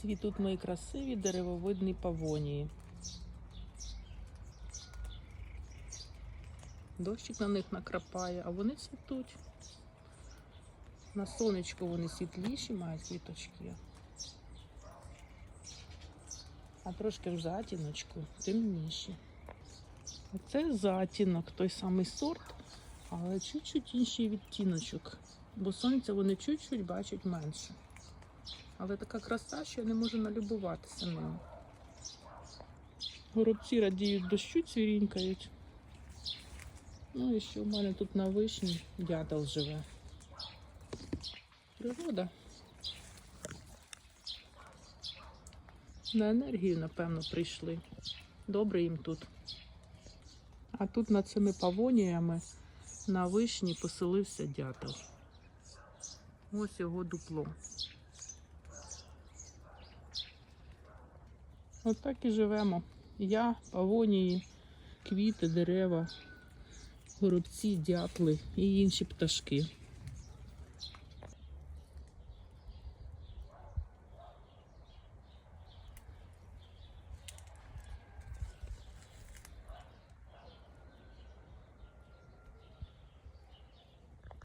Цвітуть мої красиві деревовидні павонії. Дощик на них накрапає, а вони цвітуть. На сонечку вони світліші мають квіточки. А трошки в затіночку темніші. Оце затінок, той самий сорт, але чуть-чуть інший відтіночок. Бо сонця вони чуть-чуть бачать менше. Але така краса, що я не можу налюбуватися ним. Горобці радіють дощу, цвірінькають. Ну і що в мене тут на вишні дятел живе. Природа. На енергію, напевно, прийшли. Добре їм тут. А тут над цими павоніями на вишні поселився дятел. Ось його дупло. Отак і живемо. Я, павонії, квіти, дерева, горобці, дятли і інші пташки.